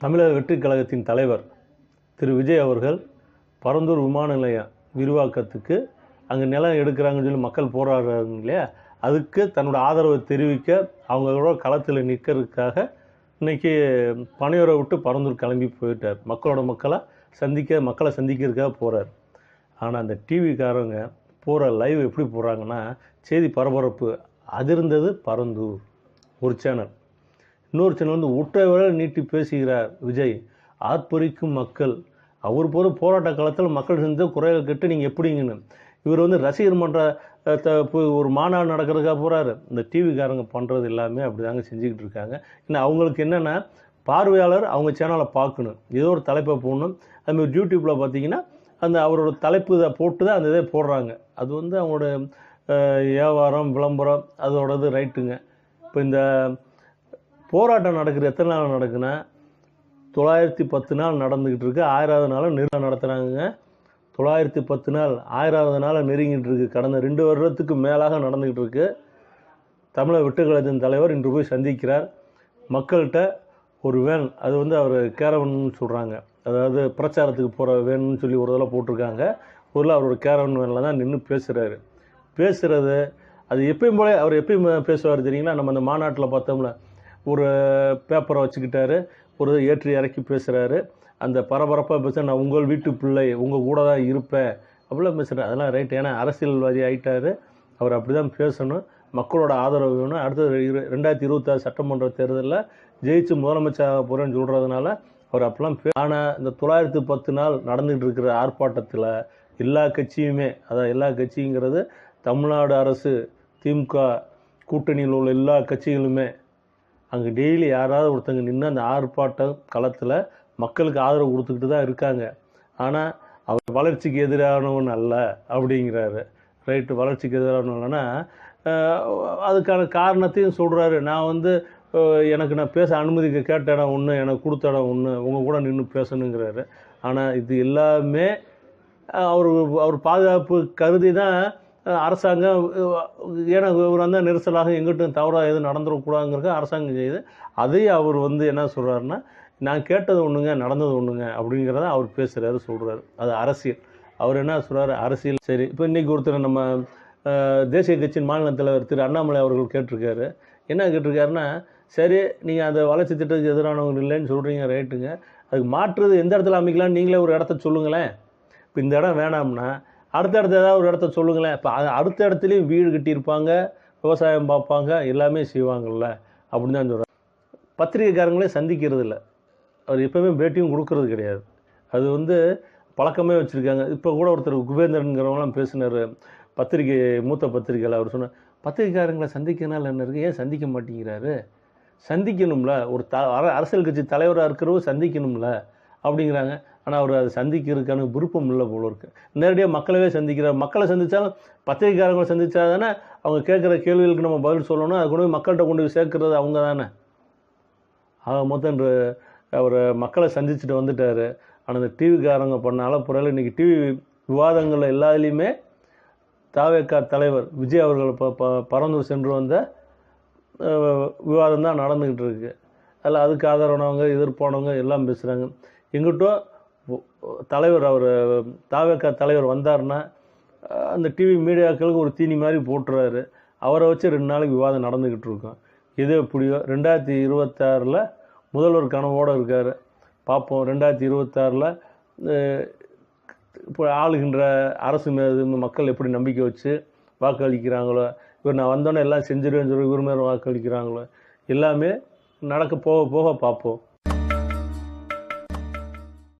தமிழக வெற்றி கழகத்தின் தலைவர் திரு விஜய் அவர்கள் பரந்தூர் விமான நிலையம் விரிவாக்கத்துக்கு அங்கே நிலம் எடுக்கிறாங்கன்னு சொல்லி மக்கள் போராடுறாங்க இல்லையா? அதுக்கு தன்னோட ஆதரவை தெரிவிக்க அவங்களோட களத்தில் நிற்கிறதுக்காக இன்னைக்கு பனையூரை விட்டு பரந்தூர் கிளம்பி போயிட்டார். மக்களோட மக்களை சந்திக்க மக்களை சந்திக்கிறதுக்காக போகிறார் ஆனால் அந்த டிவிக்காரங்க போகிற லைவ் எப்படி போடுறாங்கன்னா செய்தி பரபரப்பு அதிர்ந்தது பரந்தூர். ஒரு சேனல் இன்னொரு சேனல் வந்து உற்ற நீட்டி பேசுகிறார் விஜய். ஆர்ப்பரிக்கும் மக்கள். அவர் போது போராட்ட காலத்தில் மக்கள் செஞ்ச குறைகள் கேட்டு நீங்கள் எப்படிங்கன்னு. இவர் வந்து ரசிகர் மன்ற த- ஒரு மாநாடு நடக்கிறதுக்காக போகிறாரு இந்த டிவிக்காரங்க பண்ணுறது எல்லாமே அப்படி தாங்க செஞ்சுக்கிட்டு இருக்காங்க. ஏன்னா அவங்களுக்கு என்னென்னா பார்வையாளர் அவங்க சேனலை பார்க்கணும். ஏதோ ஒரு தலைப்பை போடணும். அதுமாதிரி யூடியூப்பில் பார்த்தீங்கன்னா அந்த அவரோட தலைப்பு இதை போட்டு தான் அந்த இதை போடுறாங்க. அது வந்து அவங்களோட வியாபாரம் விளம்பரம் அதோடது ரைட்டுங்க இப்போ இந்த போராட்டம் நடக்குது. எத்தனை நாள் நடக்குன்னா தொள்ளாயிரத்தி பத்து நாள் நடந்துக்கிட்டு இருக்கு. ஆயிராவது நாளும் நிறுவனம் நடத்துகிறாங்க தொள்ளாயிரத்தி பத்து நாள் ஆயிராவது நாளாக நெருங்கிட்டு இருக்கு. கடந்த ரெண்டு வருடத்துக்கு மேலாக நடந்துக்கிட்டு இருக்கு. தமிழக வெட்டுக்கழகத்தின் தலைவர் இன்று போய் சந்திக்கிறார். மக்கள்கிட்ட ஒரு வேன் அது வந்து அவர் கேரவன் சொல்கிறாங்க அதாவது பிரச்சாரத்துக்கு போகிற வேன்னு சொல்லி ஒரு தடவை போட்டிருக்காங்க. ஊரில் அவரோட கேரவன் வேனில் தான் நின்று பேசுகிறாரு பேசுகிறது அது எப்பயும் போல அவர் எப்பயும் பேசுவார் தெரியுங்களா? நம்ம அந்த மாநாட்டில் பார்த்தோம்ல ஒரு பேப்பரை வச்சுக்கிட்டாரு. ஒரு ஏற்றி இறக்கி பேசுகிறாரு அந்த பரபரப்பாக பேச நான் உங்கள் வீட்டு பிள்ளை உங்கள் கூட தான் இருப்பேன் அப்படிலாம் பேசுகிறேன் அதெல்லாம் ரைட் ஏன்னா அரசியல்வாதி ஆகிட்டார் அவர் அப்படி தான் பேசணும். மக்களோட ஆதரவு வேணும். அடுத்தது இரு ரெண்டாயிரத்தி இருபத்தாறு சட்டமன்ற தேர்தலில் ஜெயிச்சு முதலமைச்சராக போகிறேன்னு சொல்கிறதுனால அவர் அப்பெல்லாம் பே ஆனால் இந்த தொள்ளாயிரத்து பத்து நாள் நடந்துகிட்டு இருக்கிற ஆர்ப்பாட்டத்தில் எல்லா கட்சியுமே அதான் எல்லா கட்சிங்கிறது தமிழ்நாடு அரசு திமுக கூட்டணியில் உள்ள எல்லா கட்சிகளுமே அங்கே டெய்லி யாராவது ஒருத்தங்க நின்று அந்த ஆர்ப்பாட்டம் களத்தில் மக்களுக்கு ஆதரவு கொடுத்துக்கிட்டு தான் இருக்காங்க. ஆனால் அவர் வளர்ச்சிக்கு எதிரானவன் அல்ல அப்படிங்கிறாரு. ரைட்டு வளர்ச்சிக்கு எதிரானவன்னா அதுக்கான காரணத்தையும் சொல்கிறாரு நான் வந்து எனக்கு நான் பேச அனுமதிக்க கேட்ட இடம் ஒன்று எனக்கு கொடுத்த இடம் ஒன்று உங்கள் கூட நின்று பேசணுங்கிறாரு. ஆனால் இது எல்லாமே அவர் அவர் பாதுகாப்பு கருதி தான் அரசாங்கம் ஏன்னா இவர் வந்து நெரிசலாக எங்கிட்டும் தவறாக எதுவும் நடந்துடக்கூடாதுங்கிறது அரசாங்கம் செய்யுது அதையும் அவர் வந்து என்ன சொல்கிறாருன்னா நான் கேட்டது ஒன்றுங்க நடந்தது ஒன்றுங்க அப்படிங்கிறத அவர் பேசுகிறாரு சொல்கிறாரு அது அரசியல். அவர் என்ன சொல்கிறாரு அரசியல். சரி இப்போ இன்றைக்கி ஒருத்தர் நம்ம தேசிய கட்சியின் மாநில தலைவர் திரு அண்ணாமலை அவர்கள் கேட்டிருக்காரு. என்ன கேட்டிருக்காருன்னா சரி நீங்கள் அந்த வளர்ச்சி திட்டத்துக்கு எதிரானவங்க இல்லைன்னு சொல்கிறீங்க ரைட்டுங்க. அதுக்கு மாற்றுறது எந்த இடத்துல அமைக்கலாம்னு நீங்களே ஒரு இடத்த சொல்லுங்களேன். இப்போ இந்த இடம் வேணாம்னா அடுத்த ஏதாவது ஒரு இடத்த சொல்லுங்களேன். இப்போ அடுத்த இடத்துலையும் வீடு கட்டியிருப்பாங்க விவசாயம் பார்ப்பாங்க எல்லாமே செய்வாங்கல்ல அப்படின்னு தான் சொல்கிறேன் பத்திரிகைக்காரங்களே சந்திக்கிறது இல்லை அவர் எப்பவுமே பேட்டியும் கொடுக்கறது கிடையாது. அது வந்து பழக்கமே வச்சுருக்காங்க. இப்போ கூட ஒருத்தர் குபேந்திரனுங்கிறவங்களாம் பேசினார். பத்திரிகை மூத்த பத்திரிகையில் அவர் சொன்னார் பத்திரிகைக்காரங்களை சந்திக்கனால என்ன இருக்குது ஏன் சந்திக்க மாட்டேங்கிறாரு? சந்திக்கணும்ல. ஒரு த அர- அரசியல் கட்சி தலைவராக இருக்கிறவர் சந்திக்கணும்ல. அப்படிங்கிறாங்க. ஆனால் அவர் அதை சந்திக்கிறதுக்கான விருப்பம் இல்லை போல இருக்கு. நேரடியாக மக்களவே சந்திக்கிறார். மக்களை சந்தித்தாலும் பத்திரிகைக்காரங்களை சந்தித்தா தானே அவங்க கேட்குற கேள்விகளுக்கு நம்ம பதில் சொல்லணும். அது கொண்டு போய் மக்கள்கிட்ட கொண்டு போய் சேர்க்கறது அவங்க தானே. ஆக மொத்தம் அவர் மக்களை சந்திச்சுட்டு வந்துட்டார். ஆனால் இந்த டிவிக்காரங்க பண்ண அலப்புறையில் இன்றைக்கி டிவி விவாதங்கள் எல்லாத்துலேயுமே தாவேக்கா தலைவர் விஜய் அவர்கள் ப ப பரந்தூர் சென்று வந்த விவாதம் தான் நடந்துக்கிட்டு இருக்குது அதில் அதுக்கு ஆதரவானவங்க எதிர்ப்பானவங்க எல்லாம் பேசுகிறாங்க எங்கிட்டோ தலைவர் அவர் தாவேக்கா தலைவர் வந்தாருன்னா அந்த டிவி மீடியாக்களுக்கு ஒரு தீனி மாதிரி போட்டுறாரு. அவரை வச்சு ரெண்டு நாளைக்கு விவாதம் நடந்துக்கிட்டு இருக்கும். எது எப்படியோ ரெண்டாயிரத்தி இருபத்தாறில் முதல்வர் கனவோடு இருக்கார். பார்ப்போம் ரெண்டாயிரத்தி இருபத்தாறில் இப்போ ஆளுகின்ற அரசு மீது மக்கள் எப்படி நம்பிக்கை வச்சு வாக்களிக்கிறாங்களோ இவர் நான் வந்தோன்னே எல்லாம் செஞ்சிருவேன்னு சொல்லி இவர் மேலே வாக்களிக்கிறாங்களோ எல்லாமே நடக்க போக போக பார்ப்போம்.